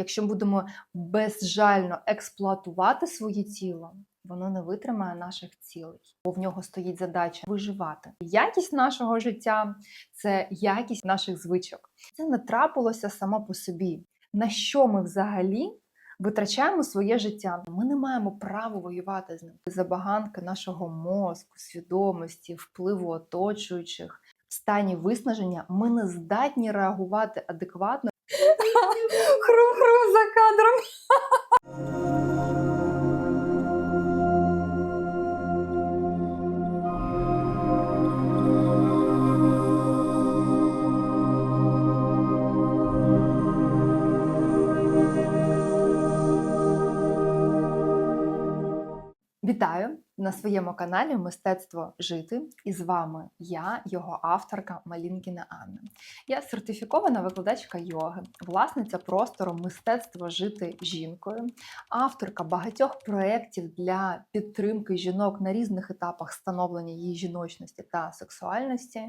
Якщо ми будемо безжально експлуатувати своє тіло, воно не витримає наших цілей, бо в нього стоїть задача виживати. Якість нашого життя це якість наших звичок. Це не трапилося само по собі. На що ми взагалі витрачаємо своє життя? Ми не маємо права воювати з ним. Забаганки нашого мозку, свідомості, впливу оточуючих. В стані виснаження ми не здатні реагувати адекватно. Кадром. Вітаю на своєму каналі Мистецтво жити. І з вами я, його авторка Малінкіна Анна. Я сертифікована викладачка йоги, власниця простору Мистецтво жити жінкою, авторка багатьох проєктів для підтримки жінок на різних етапах становлення її жіночності та сексуальності.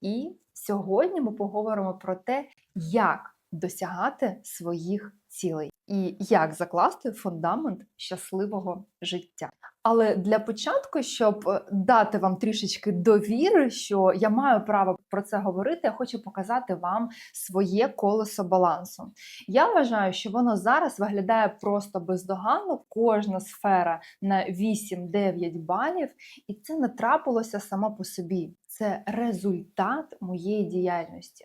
І сьогодні ми поговоримо про те, як досягати своїх цілей і як закласти фундамент щасливого життя. Але для початку, щоб е, дати вам трішечки довіри, що я маю право про це говорити, я хочу показати вам своє колесо балансу. Я вважаю, що воно зараз виглядає просто бездоганно, кожна сфера на 8-9 балів, і це не трапилося само по собі. Це результат моєї діяльності.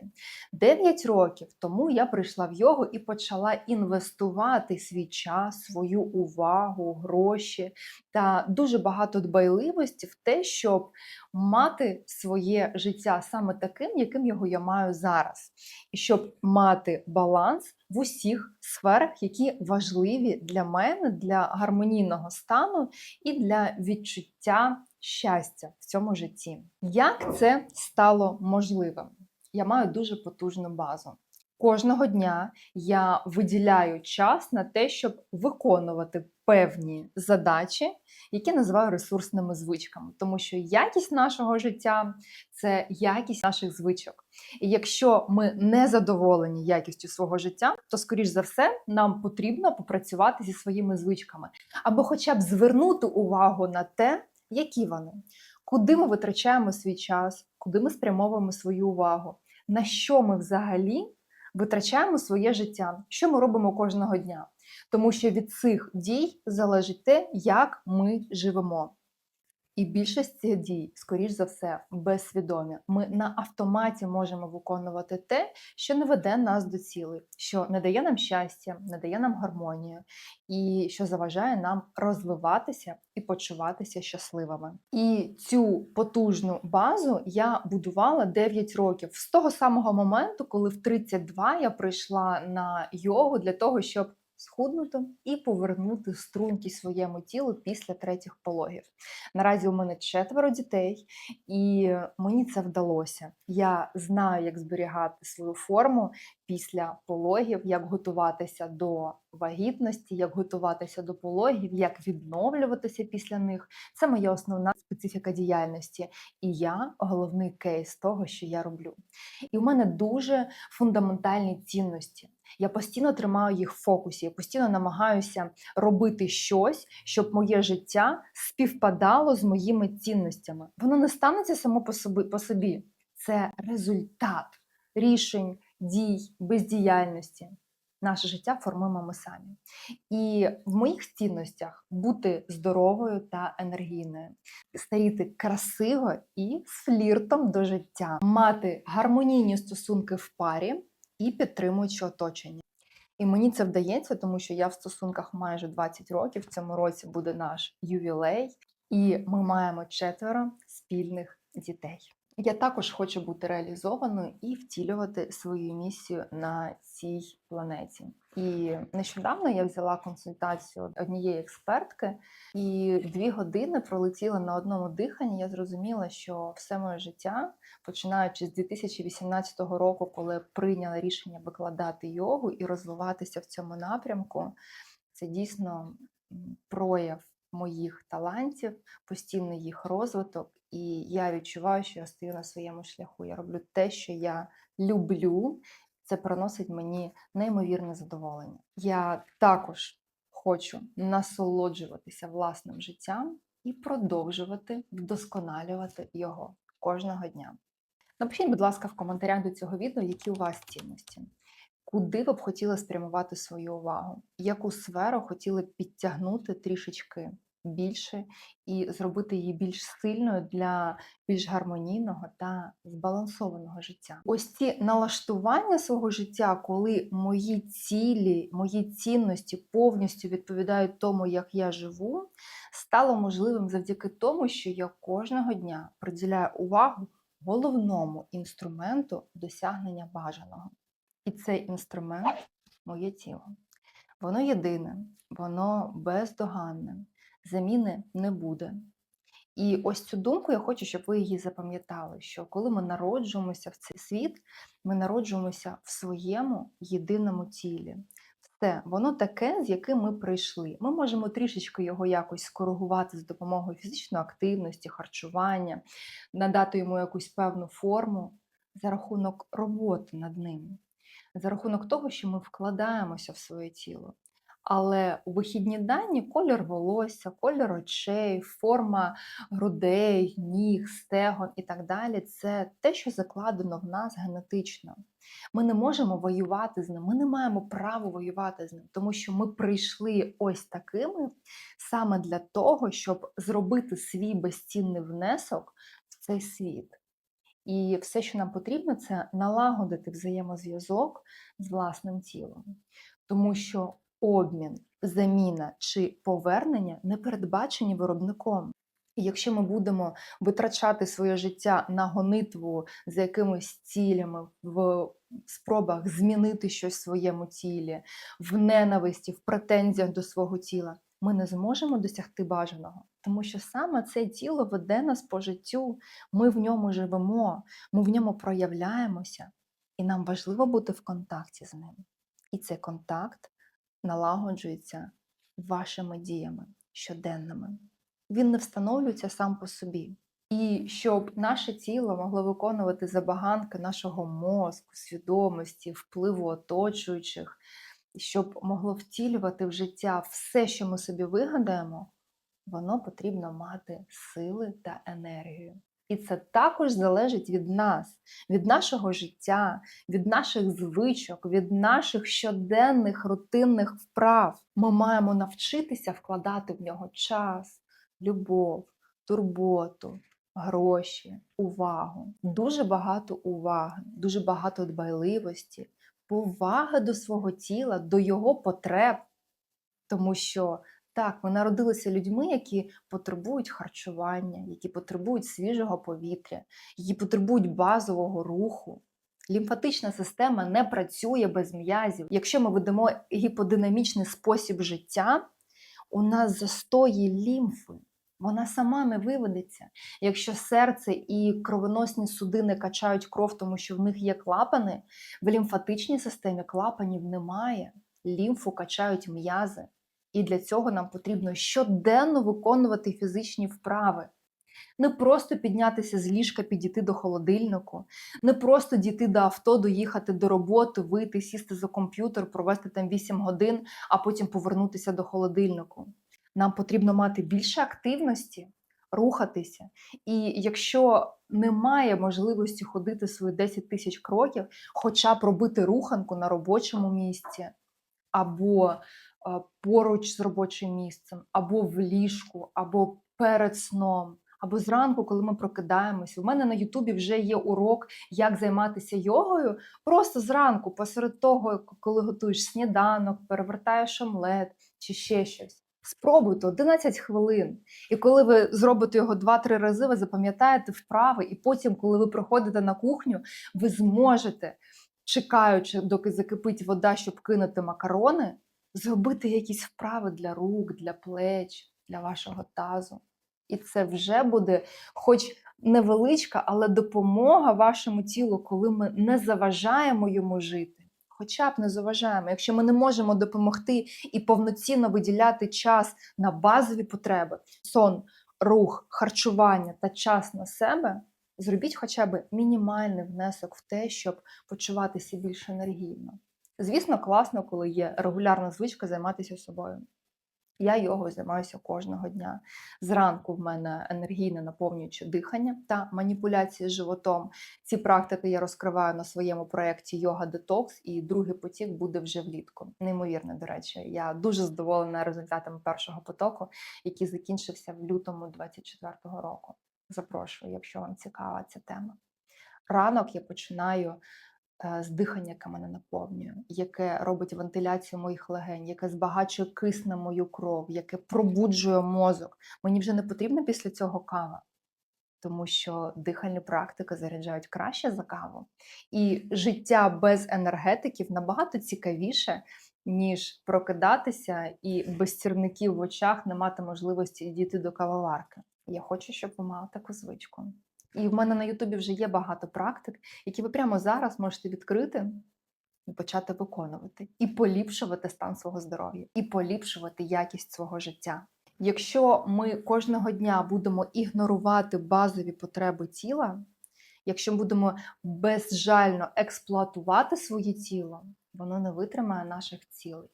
9 років тому я прийшла в йогу і почала інвестувати свій час, свою увагу, гроші та дуже багато дбайливості в те, щоб мати своє життя саме таким, яким його я маю зараз, і щоб мати баланс в усіх сферах, які важливі для мене, для гармонійного стану і для відчуття щастя в цьому житті. Як це стало можливим? Я маю дуже потужну базу. Кожного дня я виділяю час на те, щоб виконувати певні задачі, які називаю ресурсними звичками, тому що якість нашого життя це якість наших звичок. І якщо ми не задоволені якістю свого життя, то, скоріш за все, нам потрібно попрацювати зі своїми звичками, або хоча б звернути увагу на те, які вони, куди ми витрачаємо свій час, куди ми спрямовуємо свою увагу, на що ми взагалі витрачаємо своє життя, що ми робимо кожного дня. Тому що від цих дій залежить те, як ми живемо. І більшість цих дій, скоріш за все, безсвідомі. Ми на автоматі можемо виконувати те, що не веде нас до цілей, що не дає нам щастя, не дає нам гармонію, і що заважає нам розвиватися і почуватися щасливими. І цю потужну базу я будувала 9 років з того самого моменту, коли в 32 я прийшла на йогу для того, щоб схуднути і повернути струнки своєму тілу після третіх пологів. Наразі у мене четверо дітей, і мені це вдалося. Я знаю, як зберігати свою форму після пологів, як готуватися до вагітності, як готуватися до пологів, як відновлюватися після них. Це моя основна специфіка діяльності. І я головний кейс того, що я роблю. І у мене дуже фундаментальні цінності. Я постійно тримаю їх в фокусі, я постійно намагаюся робити щось, щоб моє життя співпадало з моїми цінностями. Воно не станеться само. По собі. Це результат рішень, дій, бездіяльності. Наше життя формуємо ми самі. І в моїх цінностях бути здоровою та енергійною, старіти красиво і з фліртом до життя, мати гармонійні стосунки в парі і підтримуючи оточення. І мені це вдається, тому що я в стосунках майже 20 років. В цьому році буде наш ювілей, і ми маємо четверо спільних дітей. Я також хочу бути реалізованою і втілювати свою місію на цій планеті. І нещодавно я взяла консультацію однієї експертки, і дві години пролетіли на одному диханні. Я зрозуміла, що все моє життя, починаючи з 2018 року, коли прийняла рішення викладати йогу і розвиватися в цьому напрямку, це дійсно прояв моїх талантів, постійний їх розвиток, і я відчуваю, що я стою на своєму шляху. Я роблю те, що я люблю, це приносить мені неймовірне задоволення. Я також хочу насолоджуватися власним життям і продовжувати вдосконалювати його кожного дня. Напишіть, будь ласка, в коментарях до цього відео, які у вас цінності, куди ви б хотіли спрямувати свою увагу, яку сферу хотіли підтягнути трішечки більше і зробити її більш сильною для більш гармонійного та збалансованого життя. Ось ці налаштування свого життя, коли мої цілі, мої цінності повністю відповідають тому, як я живу, стало можливим завдяки тому, що я кожного дня приділяю увагу головному інструменту досягнення бажаного. І цей інструмент моє тіло. Воно єдине, воно бездоганне, заміни не буде. І ось цю думку я хочу, щоб ви її запам'ятали, що коли ми народжуємося в цей світ, ми народжуємося в своєму єдиному тілі. Все, воно таке, з яким ми прийшли. Ми можемо трішечки його якось скоригувати з допомогою фізичної активності, харчування, надати йому якусь певну форму за рахунок роботи над ним, за рахунок того, що ми вкладаємося в своє тіло. Але у вихідні дані колір волосся, колір очей, форма грудей, ніг, стегон і так далі це те, що закладено в нас генетично. Ми не можемо воювати з ним, ми не маємо права воювати з ним, тому що ми прийшли ось такими саме для того, щоб зробити свій безцінний внесок в цей світ. І все, що нам потрібно, це налагодити взаємозв'язок з власним тілом. Тому що обмін, заміна чи повернення не передбачені виробником. І якщо ми будемо витрачати своє життя на гонитву за якимись цілями в спробах змінити щось в своєму тілі, в ненависті, в претензіях до свого тіла, ми не зможемо досягти бажаного, тому що саме це тіло веде нас по життю, ми в ньому живемо, ми в ньому проявляємося, і нам важливо бути в контакті з ним. І цей контакт налагоджується вашими діями щоденними. Він не встановлюється сам по собі. І щоб наше тіло могло виконувати забаганки нашого мозку, свідомості, впливу оточуючих, щоб могло втілювати в життя все, що ми собі вигадаємо, воно потрібно мати сили та енергію. І це також залежить від нас, від нашого життя, від наших звичок, від наших щоденних рутинних вправ. Ми маємо навчитися вкладати в нього час, любов, турботу, гроші, увагу. Дуже багато уваги, дуже багато дбайливості, поваги до свого тіла, до його потреб. Тому що так, ми народилися людьми, які потребують харчування, які потребують свіжого повітря, які потребують базового руху. Лімфатична система не працює без м'язів. Якщо ми ведемо гіподинамічний спосіб життя, у нас застої лімфи. Вона сама не виведеться. Якщо серце і кровоносні судини качають кров, тому що в них є клапани, в лімфатичній системі клапанів немає. Лімфу качають м'язи. І для цього нам потрібно щоденно виконувати фізичні вправи. Не просто піднятися з ліжка, підійти до холодильнику, не просто дійти до авто, доїхати до роботи, вийти, сісти за комп'ютер, провести там 8 годин, а потім повернутися до холодильнику. Нам потрібно мати більше активності, рухатися. І якщо немає можливості ходити свої 10 тисяч кроків, хоча б робити руханку на робочому місці, або поруч з робочим місцем, або в ліжку, або перед сном, або зранку, коли ми прокидаємося. У мене на Ютубі вже є урок, як займатися йогою. Просто зранку, посеред того, коли готуєш сніданок, перевертаєш омлет чи ще щось. Спробуйте 11 хвилин. І коли ви зробите його 2-3 рази, ви запам'ятаєте вправи, і потім, коли ви приходите на кухню, ви зможете, чекаючи, доки закипить вода, щоб кинути макарони, зробити якісь вправи для рук, для плеч, для вашого тазу. І це вже буде, хоч невеличка, але допомога вашому тілу, коли ми не заважаємо йому жити. Хоча б не заважаємо. Якщо ми не можемо допомогти і повноцінно виділяти час на базові потреби, сон, рух, харчування та час на себе, Зробіть хоча б мінімальний внесок в те, щоб почуватися більш енергійно. Звісно, класно, коли є регулярна звичка займатися собою. Я йогою займаюся кожного дня. Зранку в мене енергійне наповнююче дихання та маніпуляції з животом. Ці практики я розкриваю на своєму проєкті Йога Детокс, і другий потік буде вже влітку. Неймовірно, до речі, я дуже задоволена результатами першого потоку, який закінчився в лютому 24-го року. Запрошую, якщо вам цікава ця тема. Ранок я починаю з дихання, яке мене наповнює, яке робить вентиляцію моїх легень, яке збагачує кисне мою кров, яке пробуджує мозок. Мені вже не потрібна після цього кава, тому що дихальні практики заряджають краще за каву. І життя без енергетиків набагато цікавіше, ніж прокидатися і без сірників в очах не мати можливості дійти до кавоварки. Я хочу, щоб ви мали таку звичку. І в мене на Ютубі вже є багато практик, які ви прямо зараз можете відкрити і почати виконувати, і поліпшувати стан свого здоров'я, і поліпшувати якість свого життя. Якщо ми кожного дня будемо ігнорувати базові потреби тіла, якщо будемо безжально експлуатувати своє тіло, воно не витримає наших цілей.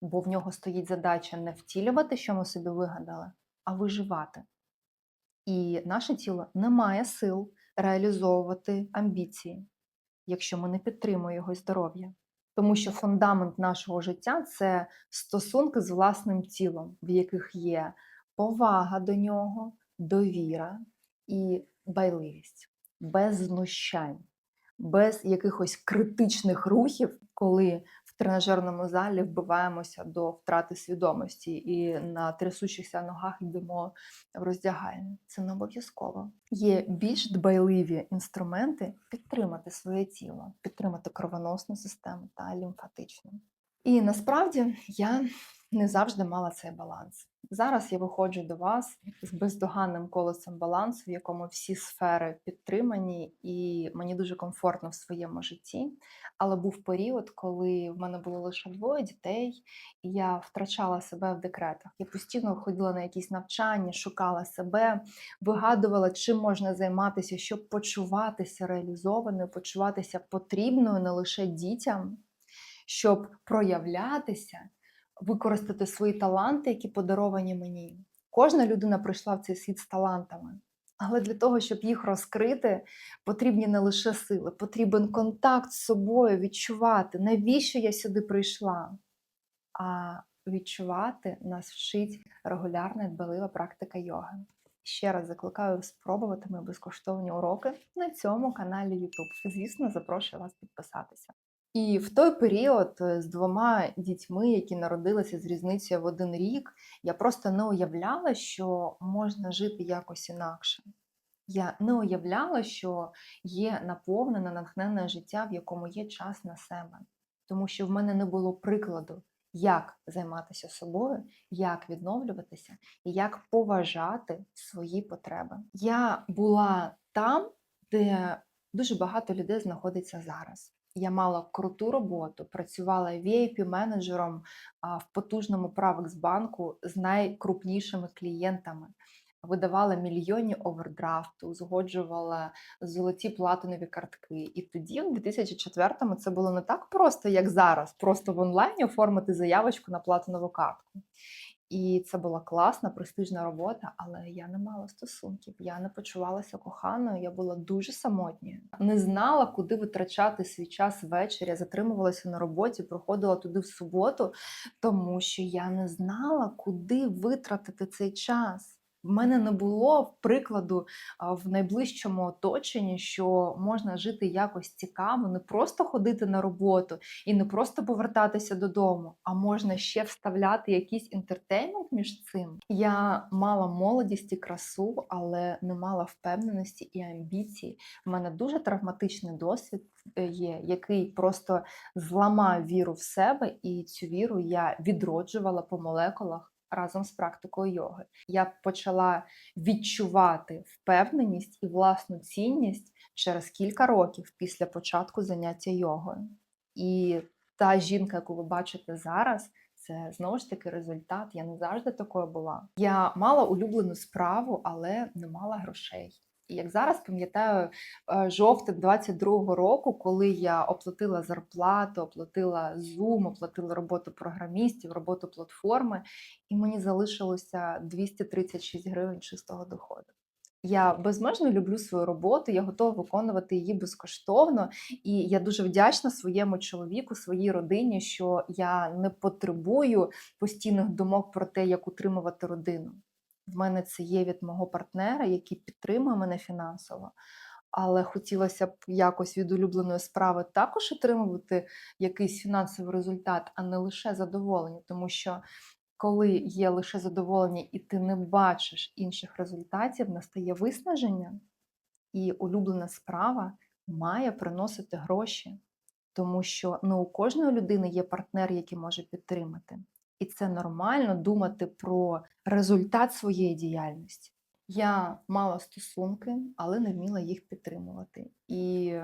Бо в нього стоїть задача не втілювати, що ми собі вигадали, а виживати. І наше тіло не має сил реалізовувати амбіції, якщо ми не підтримуємо його здоров'я. Тому що фундамент нашого життя це стосунки з власним тілом, в яких є повага до нього, довіра і байливість, без знущань, без якихось критичних рухів, коли тренажерному залі вбиваємося до втрати свідомості і на трясучихся ногах йдемо в роздягальню. Це не обов'язково. Є більш дбайливі інструменти підтримати своє тіло, підтримати кровоносну систему та лімфатичну. І насправді я не завжди мала цей баланс. Зараз я виходжу до вас з бездоганним колесом балансу, в якому всі сфери підтримані, і мені дуже комфортно в своєму житті. Але був період, коли в мене було лише двоє дітей, і я втрачала себе в декретах. Я постійно ходила на якісь навчання, шукала себе, вигадувала, чим можна займатися, щоб почуватися реалізованою, почуватися потрібною не лише дітям, щоб проявлятися використати свої таланти, які подаровані мені. Кожна людина прийшла в цей світ з талантами. Але для того, щоб їх розкрити, потрібні не лише сили, потрібен контакт з собою, відчувати, навіщо я сюди прийшла. А відчувати нас вчить регулярна дбалива практика йоги. Ще раз закликаю спробувати мої безкоштовні уроки на цьому каналі YouTube. Звісно, запрошую вас підписатися. І в той період з двома дітьми, які народилися з різницею в один рік, я просто не уявляла, що можна жити якось інакше. Я не уявляла, що є наповнене, натхненне життя, в якому є час на себе. Тому що в мене не було прикладу, як займатися собою, як відновлюватися і як поважати свої потреби. Я була там, де дуже багато людей знаходиться зараз. Я мала круту роботу, працювала VIP-менеджером в потужному Правексбанку з найкрупнішими клієнтами, видавала мільйонні овердрафти, узгоджувала золоті платинові картки. І тоді, в 2004-му, це було не так просто, як зараз, просто в онлайні оформити заявочку на платинову картку. І це була класна, престижна робота, але я не мала стосунків. Я не почувалася коханою, я була дуже самотньою. Не знала, куди витрачати свій час ввечері. Затримувалася на роботі, проходила туди в суботу, тому що я не знала, куди витратити цей час. В мене не було прикладу в найближчому оточенні, що можна жити якось цікаво, не просто ходити на роботу і не просто повертатися додому, а можна ще вставляти якийсь інтертеймент між цим. Я мала молодість і красу, але не мала впевненості і амбіції. У мене дуже травматичний досвід е, є, який просто зламав віру в себе, і цю віру я відроджувала по молекулах разом з практикою йоги. Я почала відчувати впевненість і власну цінність через кілька років після початку заняття йогою. І та жінка, яку ви бачите зараз, це знову ж таки результат. Я не завжди такою була. Я мала улюблену справу, але не мала грошей. І як зараз пам'ятаю, е, жовтень 22-го року, коли я оплатила зарплату, оплатила Zoom, оплатила роботу програмістів, роботу платформи, і мені залишилося 236 гривень чистого доходу. Я безмежно люблю свою роботу, я готова виконувати її безкоштовно, і я дуже вдячна своєму чоловіку, своїй родині, що я не потребую постійних думок про те, як утримувати родину. В мене це є від мого партнера, який підтримує мене фінансово. Але хотілося б якось від улюбленої справи також отримувати якийсь фінансовий результат, а не лише задоволення. Тому що коли є лише задоволення і ти не бачиш інших результатів, настає виснаження, і улюблена справа має приносити гроші, тому що не у кожної людини є партнер, який може підтримати. І це нормально думати про результат своєї діяльності. Я мала стосунки, але не вміла їх підтримувати. І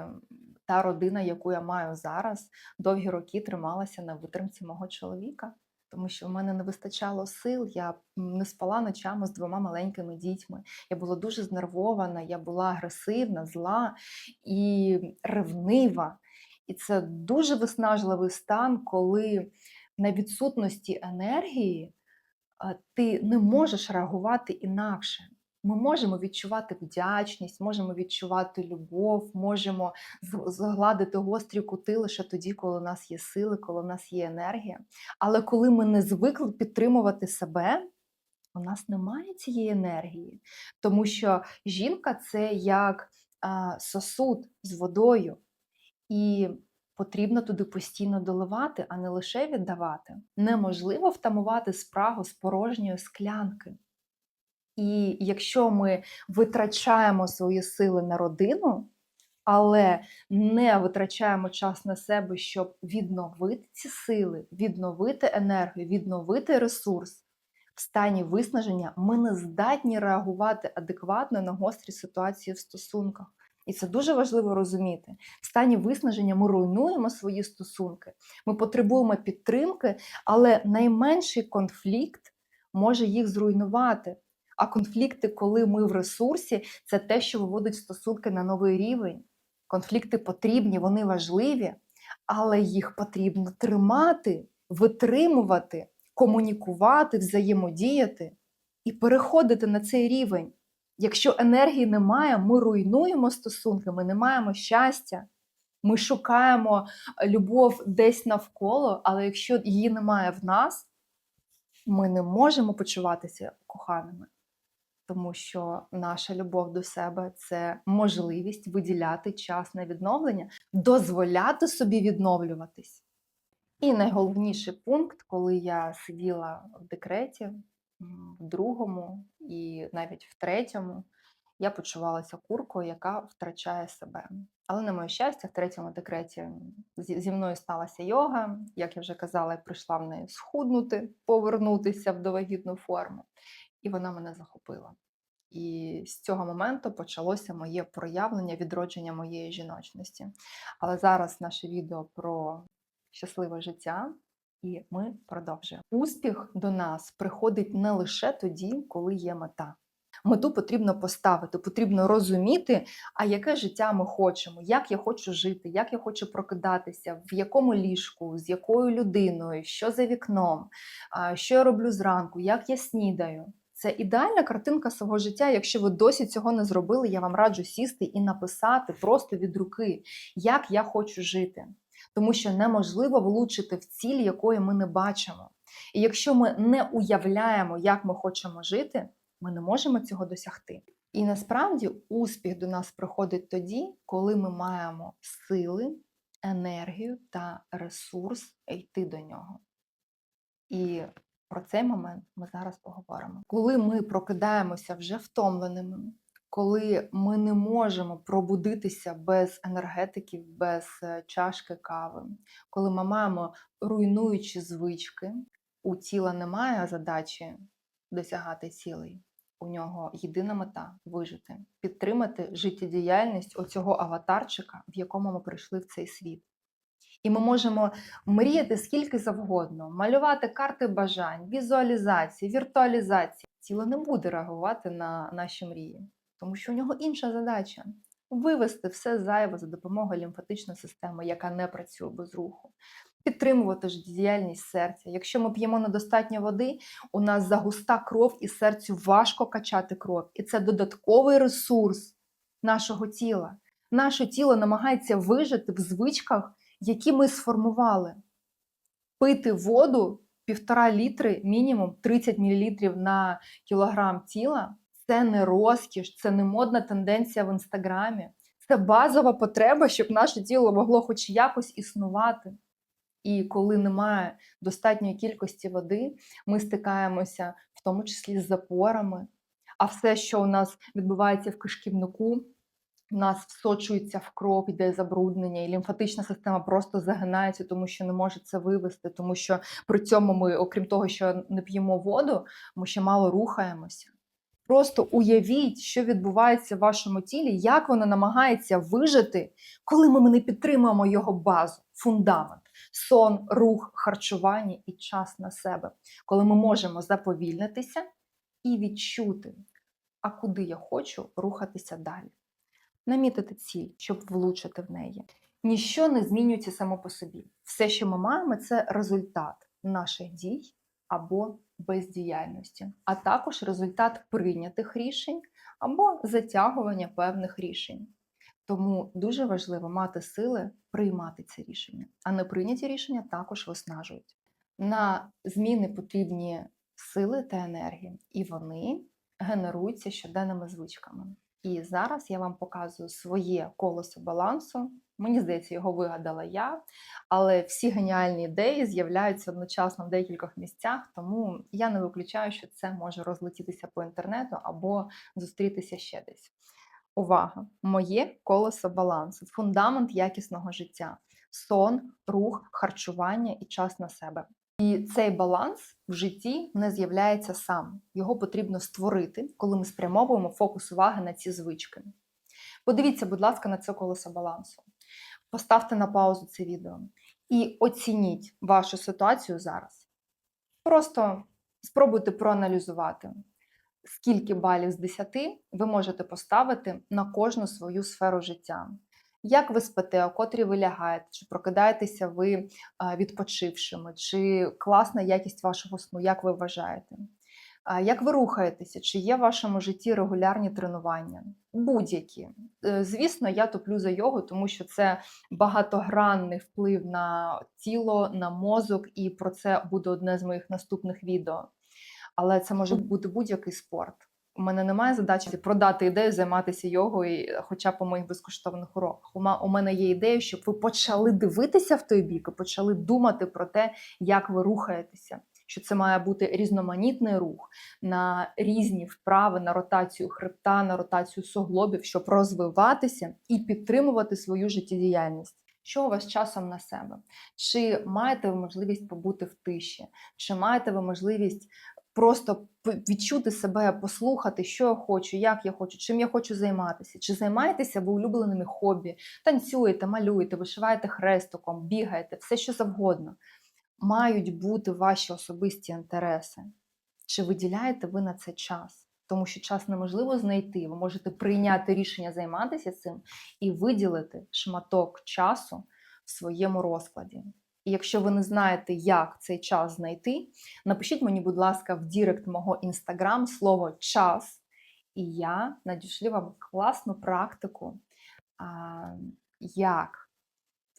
та родина, яку я маю зараз, довгі роки трималася на витримці мого чоловіка, тому що в мене не вистачало сил. Я не спала ночами з двома маленькими дітьми. Я була дуже знервована, я була агресивна, зла і ревнива. І це дуже виснажливий стан, коли на відсутності енергії ти не можеш реагувати інакше. Ми можемо відчувати вдячність, можемо відчувати любов, можемо згладити гострі кути лише тоді, коли у нас є сили, коли у нас є енергія. Але коли ми не звикли підтримувати себе, у нас немає цієї енергії, тому що жінка це як сосуд з водою, і потрібно туди постійно доливати, а не лише віддавати. Неможливо втамувати спрагу з порожньої склянки. І якщо ми витрачаємо свої сили на родину, але не витрачаємо час на себе, щоб відновити ці сили, відновити енергію, відновити ресурс, в стані виснаження ми не здатні реагувати адекватно на гострі ситуації в стосунках. І це дуже важливо розуміти. В стані виснаження ми руйнуємо свої стосунки, ми потребуємо підтримки, але найменший конфлікт може їх зруйнувати. А конфлікти, коли ми в ресурсі, це те, що виводить стосунки на новий рівень. Конфлікти потрібні, вони важливі, але їх потрібно тримати, витримувати, комунікувати, взаємодіяти і переходити на цей рівень. Якщо енергії немає, ми руйнуємо стосунки, ми не маємо щастя. Ми шукаємо любов десь навколо, але якщо її немає в нас, ми не можемо почуватися коханими, тому що наша любов до себе це можливість виділяти час на відновлення, дозволяти собі відновлюватись. І найголовніший пункт, коли я сиділа в декреті, в другому і навіть в третьому, я почувалася куркою, яка втрачає себе. Але на моє щастя, в третьому декреті зі мною сталася йога. Як я вже казала, я прийшла в неї схуднути, повернутися в довагітну форму, і вона мене захопила. І з цього моменту почалося моє проявлення, відродження моєї жіночності. Але зараз наше відео про щасливе життя, і ми продовжуємо. Успіх до нас приходить не лише тоді, коли є мета. Мету потрібно поставити, потрібно розуміти, а яке життя ми хочемо, як я хочу жити, як я хочу прокидатися, в якому ліжку, з якою людиною, що за вікном, що я роблю зранку, як я снідаю. Це ідеальна картинка свого життя. Якщо ви досі цього не зробили, я вам раджу сісти і написати просто від руки, як я хочу жити. Тому що неможливо влучити в ціль, якої ми не бачимо. І якщо ми не уявляємо, як ми хочемо жити, ми не можемо цього досягти. І насправді успіх до нас приходить тоді, коли ми маємо сили, енергію та ресурс йти до нього. І про цей момент ми зараз поговоримо. Коли ми прокидаємося вже втомленими, коли ми не можемо пробудитися без енергетиків, без е, чашки кави, коли ми маємо руйнуючі звички, у тіла немає задачі досягати цілей. У нього єдина мета вижити, підтримати життєдіяльність оцього аватарчика, в якому ми прийшли в цей світ. І ми можемо мріяти скільки завгодно, малювати карти бажань, візуалізації, віртуалізації. Тіло не буде реагувати на наші мрії. Тому що у нього інша задача вивести все зайве за допомогою лімфатичної системи, яка не працює без руху. Підтримувати ж діяльність серця. Якщо ми п'ємо недостатньо води, у нас загуста кров і серцю важко качати кров. І це додатковий ресурс нашого тіла. Наше тіло намагається вижити в звичках, які ми сформували. Пити воду півтора літри, мінімум 30 мл на кілограм тіла це не розкіш, це не модна тенденція в інстаграмі. Це базова потреба, щоб наше тіло могло хоч якось існувати. І коли немає достатньої кількості води, ми стикаємося в тому числі з запорами. А все, що у нас відбувається в кишківнику, у нас всочується в кров, йде забруднення, і лімфатична система просто загинається, тому що не може це вивести, тому що при цьому ми, окрім того, що не п'ємо воду, ми ще мало рухаємося. Просто уявіть, що відбувається в вашому тілі, як воно намагається вижити, коли ми не підтримуємо його базу, фундамент, сон, рух, харчування і час на себе, коли ми можемо заповільнитися і відчути, а куди я хочу рухатися далі. Намітити ціль, щоб влучити в неї. Ніщо не змінюється само по собі. Все, що ми маємо, це результат наших дій або бездіяльності, а також результат прийнятих рішень або затягування певних рішень. Тому дуже важливо мати сили приймати ці рішення, а не прийняті рішення також виснажують. На зміни потрібні сили та енергії, і вони генеруються щоденними звичками. І зараз я вам показую своє колесо балансу. Мені здається, його вигадала я, але всі геніальні ідеї з'являються одночасно в декількох місцях, тому я не виключаю, що це може розлетітися по інтернету або зустрітися ще десь. Увага! Моє колесо балансу, фундамент якісного життя, сон, рух, харчування і час на себе. І цей баланс в житті не з'являється сам. Його потрібно створити, коли ми спрямовуємо фокус уваги на ці звички. Подивіться, будь ласка, на це колесо балансу. Поставте на паузу це відео і оцініть вашу ситуацію зараз. Просто спробуйте проаналізувати, скільки балів з 10 ви можете поставити на кожну свою сферу життя. Як ви спите, о котрі ви лягаєте, чи прокидаєтеся ви відпочившими, чи класна якість вашого сну, як ви вважаєте? Як ви рухаєтеся? Чи є в вашому житті регулярні тренування? Будь-які. Е, звісно, я топлю за йогу, тому що це багатогранний вплив на тіло, на мозок, і про це буде одне з моїх наступних відео. Але це може бути будь-який спорт. У мене немає задачі продати ідею, займатися йогою, хоча б по моїх безкоштовних уроках. У мене є ідея, щоб ви почали дивитися в той бік і почали думати про те, як ви рухаєтеся. Що це має бути різноманітний рух на різні вправи, на ротацію хребта, на ротацію суглобів, щоб розвиватися і підтримувати свою життєдіяльність. Що у вас часом на себе? Чи маєте ви можливість побути в тиші? Чи маєте ви можливість просто відчути себе, послухати, що я хочу, як я хочу, чим я хочу займатися. Чи займаєтеся ви улюбленими хобі, танцюєте, малюєте, вишиваєте хрестиком, бігаєте, все що завгодно. Мають бути ваші особисті інтереси. Чи виділяєте ви на це час? Тому що час неможливо знайти. Ви можете прийняти рішення займатися цим і виділити шматок часу в своєму розкладі. І якщо ви не знаєте, як цей час знайти, напишіть мені, будь ласка, в Дірект мого інстаграм слово час, і я надішлю вам класну практику, як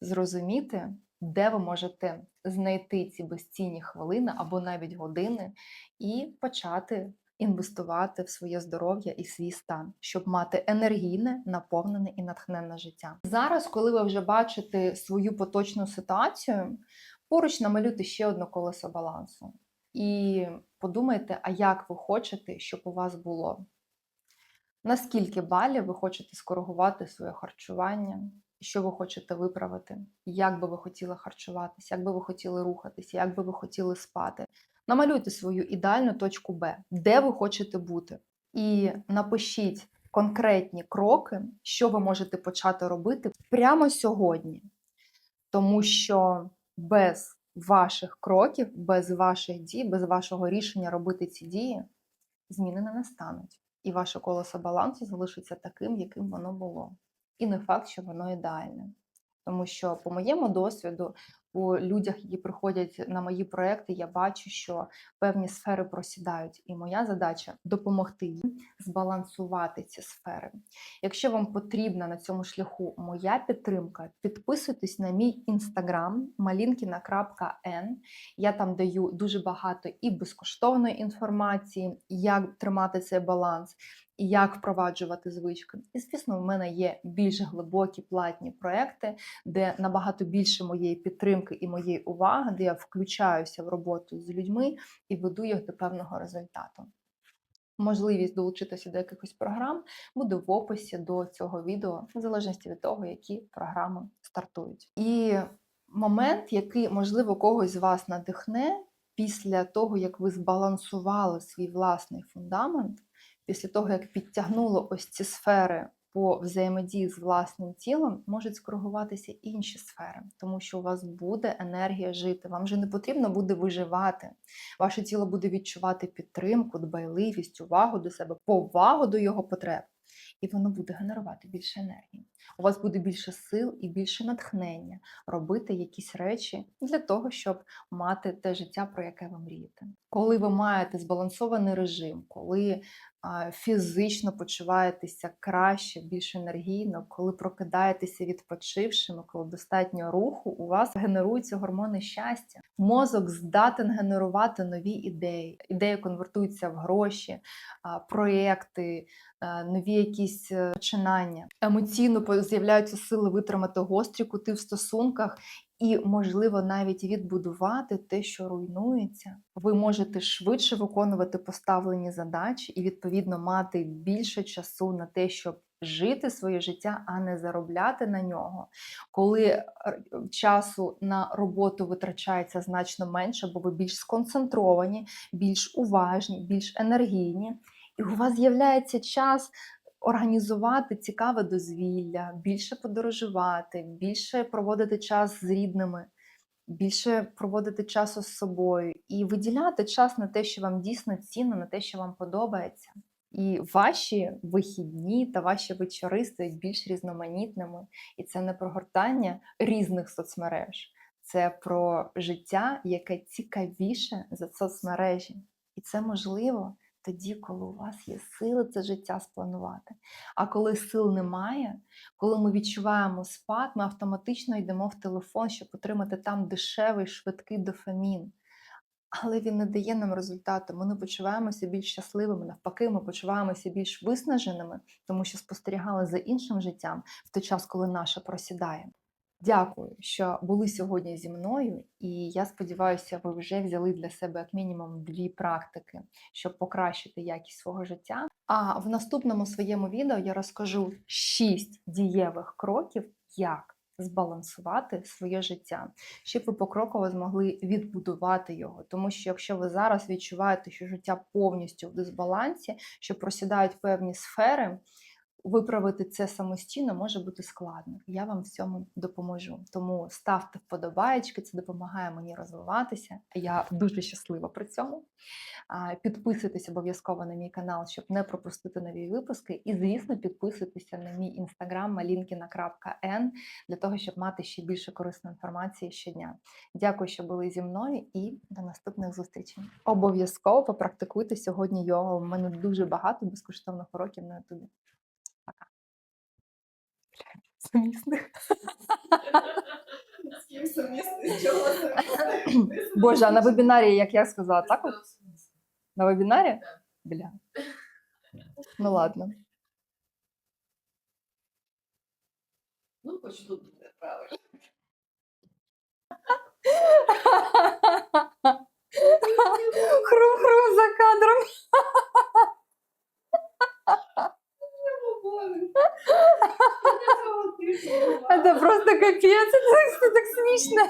зрозуміти, де ви можете знайти ці безцінні хвилини або навіть години, і почати інвестувати в своє здоров'я і свій стан, щоб мати енергійне, наповнене і натхненне життя. Зараз, коли ви вже бачите свою поточну ситуацію, поруч намалюйте ще одне колесо балансу. І подумайте, а як ви хочете, щоб у вас було. Наскільки балів ви хочете скоригувати своє харчування, що ви хочете виправити, як би ви хотіли харчуватися, як би ви хотіли рухатися, як би ви хотіли спати. Намалюйте свою ідеальну точку Б, де ви хочете бути. І напишіть конкретні кроки, що ви можете почати робити прямо сьогодні. Тому що без ваших кроків, без ваших дій, без вашого рішення робити ці дії, зміни не настануть. і ваше колесо балансу залишиться таким, яким воно було. І не факт, що воно ідеальне. Тому що, по моєму досвіду, у людях, які приходять на мої проекти, я бачу, що певні сфери просідають, і моя задача допомогти їм збалансувати ці сфери. Якщо вам потрібна на цьому шляху моя підтримка, підписуйтесь на мій інстаграм malinkina.n. Я там даю дуже багато і безкоштовної інформації, як тримати цей баланс, і як впроваджувати звички. І, звісно, в мене є більш глибокі платні проекти, де набагато більше моєї підтримки і моєї уваги, де я включаюся в роботу з людьми і веду їх до певного результату. Можливість долучитися до якихось програм буде в описі до цього відео, в залежності від того, які програми стартують. І момент, який, можливо, когось з вас надихне після того, як ви збалансували свій власний фундамент, після того, як підтягнуло ось ці сфери по взаємодії з власним тілом, можуть скоригуватися інші сфери, тому що у вас буде енергія жити. Вам вже не потрібно буде виживати. Ваше тіло буде відчувати підтримку, дбайливість, увагу до себе, повагу до його потреб, і воно буде генерувати більше енергії. У вас буде більше сил і більше натхнення робити якісь речі для того, щоб мати те життя, про яке ви мрієте. Коли ви маєте збалансований режим, коли фізично почуваєтеся краще, більш енергійно, коли прокидаєтеся відпочившими, коли достатньо руху, у вас генеруються гормони щастя. Мозок здатен генерувати нові ідеї. Ідеї конвертуються в гроші, проєкти, нові якісь е, починання. Емоційно з'являються сили витримати гострі кути в стосунках. І, можливо, навіть відбудувати те, що руйнується. Ви можете швидше виконувати поставлені задачі і, відповідно, мати більше часу на те, щоб жити своє життя, а не заробляти на нього. Коли е, часу на роботу витрачається значно менше, бо ви більш сконцентровані, більш уважні, більш енергійні, і у вас з'являється час організувати цікаве дозвілля, більше подорожувати, більше проводити час з рідними, більше проводити часу з собою і виділяти час на те, що вам дійсно цінно, на те, що вам подобається. І ваші вихідні та ваші вечори стають більш різноманітними. І це не про гортання різних соцмереж, це про життя, яке цікавіше за соцмережі. І це можливо тоді, коли у вас є сили це життя спланувати. А коли сил немає, коли ми відчуваємо спад, ми автоматично йдемо в телефон, щоб отримати там дешевий, швидкий дофамін. Але він не дає нам результату. Ми не почуваємося більш щасливими. Навпаки, ми почуваємося більш виснаженими, тому що спостерігали за іншим життям в той час, коли наше просідає. Дякую, що були сьогодні зі мною, і я сподіваюся, ви вже взяли для себе як мінімум дві практики, щоб покращити якість свого життя. А в наступному своєму відео я розкажу шість дієвих кроків, як збалансувати своє життя, щоб ви покроково змогли відбудувати його. Тому що якщо ви зараз відчуваєте, що життя повністю в дисбалансі, що просідають певні сфери, виправити це самостійно може бути складно. Я вам в цьому допоможу. Тому ставте вподобаєчки, це допомагає мені розвиватися. Я дуже щаслива при цьому. Підписуйтесь обов'язково на мій канал, щоб не пропустити нові випуски. І, звісно, підписуйтеся на мій інстаграм malinkina.n для того, щоб мати ще більше корисної інформації щодня. Дякую, що були зі мною, і до наступних зустрічей. Обов'язково попрактикуйте сьогодні йогу. У мене дуже багато безкоштовних уроків на ютубі. Сумісних. З ким чого сумісний? Боже, а на вебінарі, як я сказала, так? От? На вебінарі? Бля. Ну ладно. Ну, хоч тут буде правильно. Хрум-хрум за кадром. Это просто капец, это так смешно.